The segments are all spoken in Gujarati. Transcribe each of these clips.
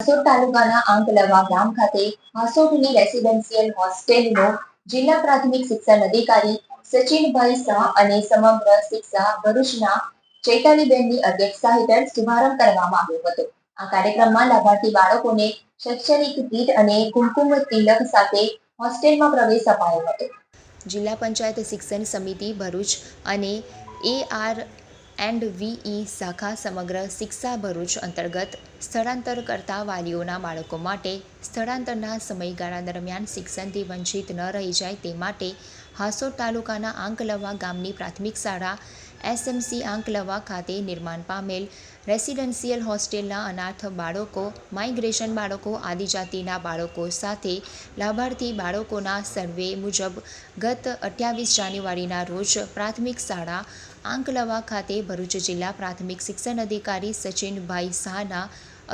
હાસોડ તાલુકાના આંકલવા ગામ ખાતે હાસોડની રેસિડેન્શિયલ હોસ્ટેલનો જિલ્લા પ્રાથમિક શિક્ષણ અધિકારી સચિનભાઈ શાહ અને સમગ્ર શિક્ષા ભરૂચના ચૈતાલીબેનની અધ્યક્ષતા હેઠળ શુભારંભ કરવામાં આવ્યો હતો. આ કાર્યક્રમમાં લાભાર્થી બાળકોને શૈક્ષણિક કીટ અને કુમકુમ તિલક સાથે હોસ્ટેલમાં પ્રવેશ અપાયો હતો. જિલ્લા પંચાયત શિક્ષણ સમિતિ ભરૂચ અને એ આર એન્ડ વીઈ શાખા સમગ્ર શિક્ષા ભરૂચ અંતર્ગત સ્થળાંતર કરતા વાલીઓના બાળકો માટે સ્થળાંતરના સમયગાળા દરમિયાન શિક્ષણથી વંચિત ન રહી જાય તે માટે હાસોડ તાલુકાના આંકલવા ગામની પ્રાથમિક શાળા એસએમસી આંકલવા ખાતે નિર્માણ પામેલ. રેસિડેન્શિયલ હોસ્ટેલના અનાથ બાળકો, માઇગ્રેશન બાળકો, આદિજાતિના બાળકો સાથે લાભાર્થી બાળકોના સર્વે મુજબ ગત અઠ્યાવીસ જાન્યુઆરીના રોજ પ્રાથમિક શાળા આંકલવા ખાતે ભરૂચ જિલ્લા પ્રાથમિક શિક્ષણ અધિકારી સચિનભાઈ શાહના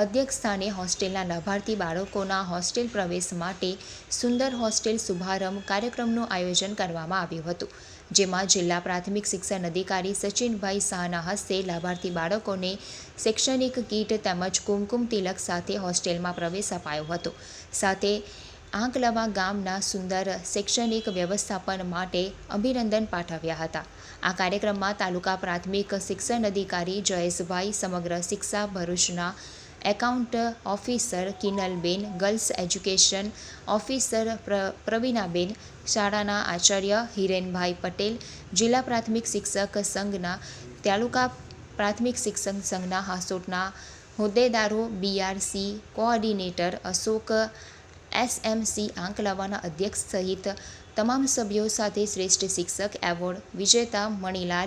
અધ્યક્ષસ્થાને હોસ્ટેલના લાભાર્થી બાળકોના હોસ્ટેલ પ્રવેશ માટે સુંદર હોસ્ટેલ શુભારંભ કાર્યક્રમનું આયોજન કરવામાં આવ્યું હતું, જેમાં જિલ્લા પ્રાથમિક શિક્ષણ અધિકારી સચિનભાઈ શાહના હસ્તે લાભાર્થી બાળકોને શૈક્ષણિક કીટ તેમજ કુમકુમ તિલક સાથે હોસ્ટેલમાં પ્રવેશ અપાયો હતો. સાથે આંકલવા ગામના સુંદર શૈક્ષણિક વ્યવસ્થાપન માટે અભિનંદન પાઠવ્યા હતા. આ કાર્યક્રમમાં તાલુકા પ્રાથમિક શિક્ષણ અધિકારી જયેશભાઈ સમગ્ર શિક્ષા ભરૂચના account officer Kinalben, girls education officer પ્ર, પ્રવીણાબેન, શાળાના આચાર્ય હિરેનભાઈ પટેલ, જિલ્લા પ્રાથમિક શિક્ષક સંઘના, તાલુકા પ્રાથમિક શિક્ષક સંઘના હાસોટના હોદ્દેદારો બીઆરસી કોઓર્ડિનેટર અશોક એસએમસી આંકલાવાના અધ્યક્ષ સહિત તમામ સભ્યો સાથે શ્રેષ્ઠ શિક્ષક એવોર્ડ વિજેતા મણિલાલ